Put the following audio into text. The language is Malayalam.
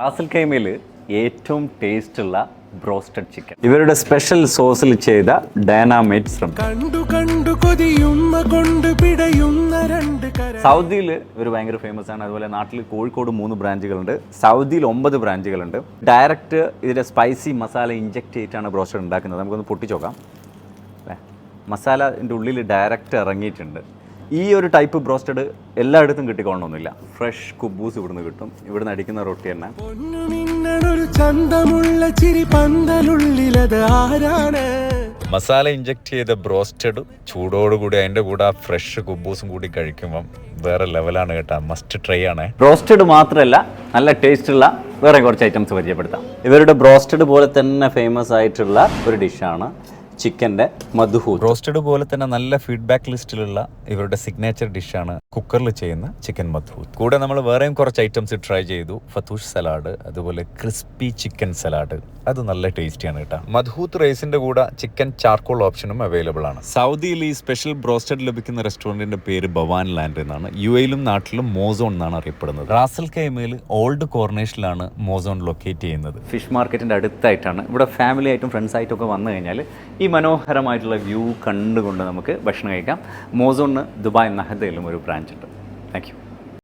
റാസൽ കൈമയിൽ ഏറ്റവും ടേസ്റ്റ് ഉള്ള ബ്രോസ്റ്റഡ് ചിക്കൻ. ഇവരുടെ സ്പെഷ്യൽ സോസിൽ ചെയ്ത ഡൈനാമൈറ്റ് കണ്ടു കണ്ടു കൊതിയുന്ന കൊണ്ട് പിടയുന്ന രണ്ട് സൗദിയിൽ ഇവർ ഭയങ്കര ഫേമസ് ആണ്. അതുപോലെ നാട്ടിൽ കോഴിക്കോട് മൂന്ന് ബ്രാഞ്ചുകളുണ്ട്. സൗദിയിൽ ഒമ്പത് ബ്രാഞ്ചുകളുണ്ട്. ഡയറക്റ്റ് ഇതിന്റെ സ്പൈസി മസാല ഇഞ്ചക്ട് ചെയ്തിട്ടാണ് ബ്രോസ്റ്റഡ് ഉണ്ടാക്കുന്നത്. നമുക്കൊന്ന് പൊട്ടിച്ചോക്കാം. അല്ലേ? മസാലന്റെ ഉള്ളിൽ ഡയറക്റ്റ് ഇറങ്ങിയിട്ടുണ്ട്. ഈ ഒരു ടൈപ്പ് ബ്രോസ്റ്റഡ് എല്ലായിടത്തും കിട്ടിക്കൊള്ളണമെന്നില്ല ഫ്രഷ് കുബൂസ് ഇവിടുന്ന് കിട്ടും. ഇവിടുന്ന് അടിക്കുന്ന റൊട്ടി തന്നെ. ചന്തമുള്ള ചിരി പന്തലുള്ളിലത് ആരാണ്? മസാല ഇഞ്ചക്ട് ചെയ്ത ബ്രോസ്റ്റഡ് ചൂടോടുകൂടി അതിന്റെ കൂടെ ആ ഫ്രഷ് കുബൂസും കൂടി കഴിക്കുമ്പം വേറെ ലെവലാണ് കേട്ടോ. മസ്റ്റ് ട്രൈ ആണ്. ബ്രോസ്റ്റഡ് മാത്രമല്ല നല്ല ടേസ്റ്റ് ഉള്ള വേറെ കുറച്ച് ഐറ്റംസ് പരിചയപ്പെടുത്താം. ഇവരുടെ ബ്രോസ്റ്റഡ് പോലെ തന്നെ ഫേമസ് ആയിട്ടുള്ള ഒരു ഡിഷാണ് ചിക്കന്റെ മധുഹൂത്ത്. റോസ്റ്റഡ് പോലെ തന്നെ നല്ല ഫീഡ്ബാക്ക് ലിസ്റ്റിലുള്ള ഇവരുടെ സിഗ്നേച്ചർ ഡിഷാണ് കുക്കറിൽ ചെയ്യുന്ന ചിക്കൻ മധുഹൂത്ത്. കൂടെ നമ്മൾ വേറെയും കുറച്ച് ഐറ്റംസ് ട്രൈ ചെയ്തു. ഫത്തൂഷ് സലാഡ് അതുപോലെ ക്രിസ്പി ചിക്കൻ സലാഡ് അത് നല്ല ടേസ്റ്റിയാണ് കേട്ടോ. മധുഹൂത്ത് റൈസിന്റെ കൂടെ ചിക്കൻ ചാർക്കോൾ ഓപ്ഷനും അവൈലബിൾ ആണ്. സൗദിയിൽ ഈ സ്പെഷ്യൽ ബ്രോസ്റ്റഡ് ലഭിക്കുന്ന റെസ്റ്റോറന്റിന്റെ പേര് ഭവാൻ ലാൻഡ് എന്നാണ്. യു എയിലും നാട്ടിലും മോസോൺ എന്നാണ് അറിയപ്പെടുന്നത്. റാസൽ കൈമയിൽ ഓൾഡ് കോർണേഷനിലാണ് മോസോൺ ലൊക്കേറ്റ് ചെയ്യുന്നത്. ഫിഷ് മാർക്കറ്റിന്റെ അടുത്തായിട്ടാണ്. ഇവിടെ ഫാമിലി ആയിട്ടും ഫ്രണ്ട്സ് ആയിട്ടും ഒക്കെ വന്നു കഴിഞ്ഞാൽ ഈ മനോഹരമായിട്ടുള്ള വ്യൂ കണ്ടുകൊണ്ട് നമുക്ക് ഭക്ഷണം കഴിക്കാം. മോസോണിന് ദുബായ് നഹദയിലും ഒരു ബ്രാഞ്ച് ഉണ്ട്. Thank you